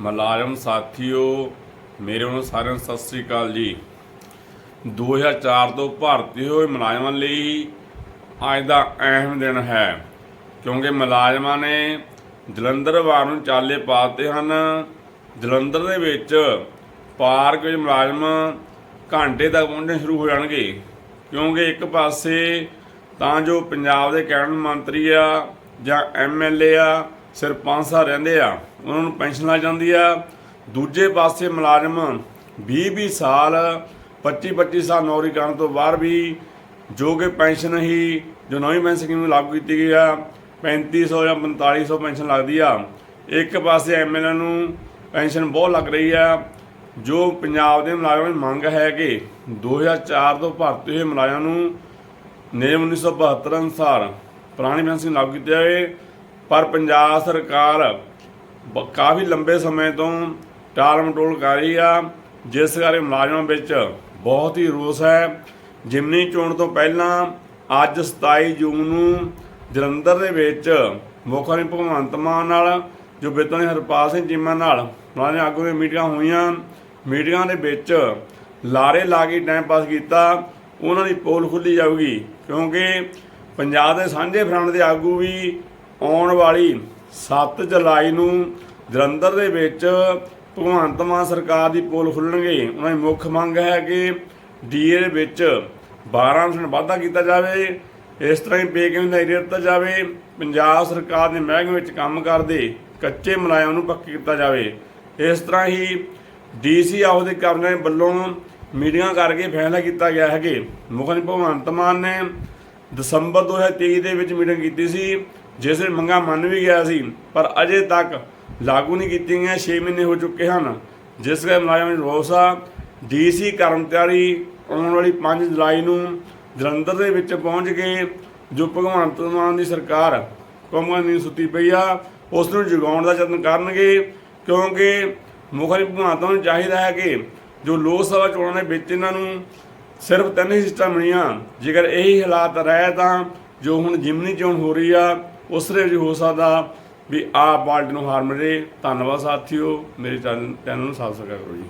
ਮੁਲਾਜ਼ਮ ਸਾਥੀਓ, ਮੇਰੇ ਵੱਲੋਂ ਸਾਰਿਆਂ ਨੂੰ ਸਤਿ ਸ੍ਰੀ ਅਕਾਲ ਜੀ। 2004 ਤੋਂ ਭਾਰਤੀ ਹੋਏ ਮੁਲਾਜ਼ਮਾਂ ਲਈ ਅੱਜ ਦਾ ਅਹਿਮ ਦਿਨ ਹੈ, ਕਿਉਂਕਿ ਮੁਲਾਜ਼ਮਾਂ ਨੇ ਜਲੰਧਰ ਵਾਰ ਨੂੰ ਚਾਲੇ ਪਾਤੇ ਹਨ। ਜਲੰਧਰ ਦੇ ਵਿੱਚ ਪਾਰਕ ਵਿੱਚ ਮੁਲਾਜ਼ਮ ਘੰਟੇ ਤੱਕ ਪਹੁੰਚਣੇ ਸ਼ੁਰੂ ਹੋ ਜਾਣਗੇ, ਕਿਉਂਕਿ ਇੱਕ ਪਾਸੇ ਤਾਂ ਜੋ ਪੰਜਾਬ ਦੇ ਕੈਬਨਿਟ ਮੰਤਰੀ ਆ ਜਾਂ ਐਮਐਲਏ ਆ ਸਰਪੰਚ ਸਾਹਿਬ ਰਹਿੰਦੇ ਆ, ਉਹਨਾਂ ਨੂੰ ਪੈਨਸ਼ਨ ਲੱਗ ਜਾਂਦੀ ਆ। ਦੂਜੇ ਪਾਸੇ ਮੁਲਾਜ਼ਮ 20-20 ਸਾਲ 25-25 ਸਾਲ ਨੌਕਰੀ ਕਰਨ ਤੋਂ ਬਾਅਦ ਵੀ ਜੋ ਕਿ ਪੈਨਸ਼ਨ ਹੀ, ਜੋ ਨਵੀਂ ਪੈਨਸ਼ਨ ਸਕੀਮ ਲਾਗੂ ਕੀਤੀ ਗਈ ਆ 3500 ਜਾਂ 4500 ਪੈਨਸ਼ਨ ਲੱਗਦੀ ਆ। ਇੱਕ ਪਾਸੇ ਐਮਐਲਏ ਨੂੰ ਪੈਨਸ਼ਨ ਬਹੁਤ ਲੱਗ ਰਹੀ ਆ, ਜੋ ਪੰਜਾਬ ਦੇ ਮੁਲਾਜ਼ਮਾਂ ਦੀ ਮੰਗ ਹੈ ਕਿ 2004 ਤੋਂ ਭਰਤੀ ਹੋਏ ਮੁਲਾਜ਼ਮਾਂ ਨੂੰ ਨਿਯਮ 1972 ਅਨੁਸਾਰ ਪੁਰਾਣੀ ਪੈਨਸ਼ਨ ਲਾਗੂ ਕੀਤੀ ਜਾਵੇ। ਪਰ ਪੰਜਾਬ ਸਰਕਾਰ ਬ- ਕਾਫੀ ਲੰਬੇ ਸਮੇਂ ਤੋਂ ਟਾਲ ਮਟੋਲ ਕਰ ਰਹੀ ਆ। ਜਿਸ ਕਰਕੇ ਮੁਲਾਜ਼ਮਾਂ ਵਿੱਚ ਬਹੁਤ ਹੀ ਰੋਸ ਹੈ। ਜਿਮਨੀ ਚੋਣ ਤੋਂ ਪਹਿਲਾਂ ਅੱਜ 27 ਜੂਨ ਨੂੰ ਜਲੰਧਰ ਦੇ ਵਿੱਚ ਮੁੱਖ ਮੰਤਰੀ ਭਗਵੰਤ ਮਾਨ ਨਾਲ, ਜੋ ਬੇਤਨ ਹਰਪਾਲ ਸਿੰਘ ਚੀਮਾ ਨਾਲ ਉਹਨਾਂ ਮੁਲਾਜ਼ਮ ਆਗੂ ਦੀਆਂ ਮੀਟਿੰਗਾਂ ਹੋਈਆਂ। ਮੀਟਿੰਗਾਂ ਦੇ ਵਿੱਚ ਲਾਰੇ ਲਾ ਕੇ ਟਾਈਮ ਪਾਸ ਕੀਤਾ। ਉਹਨਾਂ ਦੀ ਪੋਲ ਖੁੱਲੀ ਜਾਊਗੀ, ਕਿਉਂਕਿ ਪੰਜਾਬ ਦੇ ਸਾਂਝੇ ਫਰੰਟ ਦੇ ਆਗੂ ਵੀ ਆਉਣ ਵਾਲੀ 7 ਜੁਲਾਈ ਨੂੰ ਜਲੰਧਰ ਦੇ ਵਿੱਚ ਭਗਵੰਤ ਮਾਨ ਸਰਕਾਰ ਦੀ ਪੋਲ ਖੁੱਲਣਗੇ। ਉਹਨਾਂ ਦੀ ਮੁੱਖ ਮੰਗ ਹੈ ਕਿ ਡੀਏ ਦੇ ਵਿੱਚ 12% ਵਾਧਾ ਕੀਤਾ ਜਾਵੇ। ਇਸ ਤਰ੍ਹਾਂ ਹੀ ਪੇ ਦਾ ਏਰੀਆ ਦਿੱਤਾ ਜਾਵੇ। ਪੰਜਾਬ ਸਰਕਾਰ ਦੇ ਮਹਿਕਮੇ ਵਿੱਚ ਕੰਮ ਕਰਦੇ ਕੱਚੇ ਮੁਲਾਜ਼ਮ ਨੂੰ ਪੱਕੇ ਕੀਤਾ ਜਾਵੇ। ਇਸ ਤਰ੍ਹਾਂ ਹੀ ਡੀਸੀ ਆਫ ਦੇ ਕਰਮਚਾਰੀ ਵੱਲੋਂ ਮੀਟਿੰਗਾਂ ਕਰਕੇ ਫੈਸਲਾ ਕੀਤਾ ਗਿਆ ਹੈ ਕਿ ਮੁੱਖ ਮੰਤਰੀ ਭਗਵੰਤ ਮਾਨ ਨੇ ਦਸੰਬਰ 2023 ਦੇ ਵਿੱਚ ਮੀਟਿੰਗ ਕੀਤੀ ਸੀ। ਜਿਸ ਵਿੱਚ ਮੰਗਾਂ ਮੰਨ ਵੀ ਗਿਆ ਸੀ, ਪਰ ਅਜੇ ਤੱਕ ਲਾਗੂ ਨਹੀਂ ਕੀਤੀਆਂ ਗਈਆਂ 6 ਮਹੀਨੇ ਹੋ ਚੁੱਕੇ ਹਨ। ਜਿਸ ਕਰਕੇ ਮੁਲਾਜ਼ਮਾਂ ਦੀ ਰੋਸ ਆ। ਡੀਸੀ ਕਰਮਚਾਰੀ ਆਉਣ ਵਾਲੀ 5 ਜੁਲਾਈ ਨੂੰ ਜਲੰਧਰ ਦੇ ਵਿੱਚ ਪਹੁੰਚ ਕੇ ਜੋ ਭਗਵੰਤ ਮਾਨ ਦੀ ਸਰਕਾਰ ਕੌਮਾਂ ਦੀ ਸੁੱਤੀ ਪਈ ਆ, ਉਸ ਨੂੰ ਜਗਾਉਣ ਦਾ ਯਤਨ ਕਰਨਗੇ, ਕਿਉਂਕਿ ਮੁੱਖ ਮੰਤਰੀ ਭਗਵੰਤ ਨੂੰ ਚਾਹੀਦਾ ਹੈ ਕਿ ਜੋ ਲੋਕ ਸਭਾ ਚੋਣਾਂ ਦੇ ਵਿੱਚ ਇਹਨਾਂ ਨੂੰ ਸਿਰਫ ਤਿੰਨ ਹੀ ਸੀਟਾਂ ਮਿਲੀਆਂ, ਜੇਕਰ ਇਹੀ ਹਾਲਾਤ ਰਹੇ ਤਾਂ ਜੋ ਹੁਣ ਜਿਮਨੀ ਚੋਣ ਹੋ ਰਹੀ ਆ ਉਸ ਦੇ ਵਿੱਚ ਹੋ ਸਕਦਾ ਵੀ ਆਪ ਪਾਰਟੀ ਨੂੰ ਹਾਰ ਮਿਲੇ। ਧੰਨਵਾਦ ਸਾਥੀਓ। ਮੇਰੇ ਚੈਨਲ ਚੈਨਲ ਨੂੰ ਸਬਸਕ੍ਰਾਈਬ ਕਰੋ ਜੀ।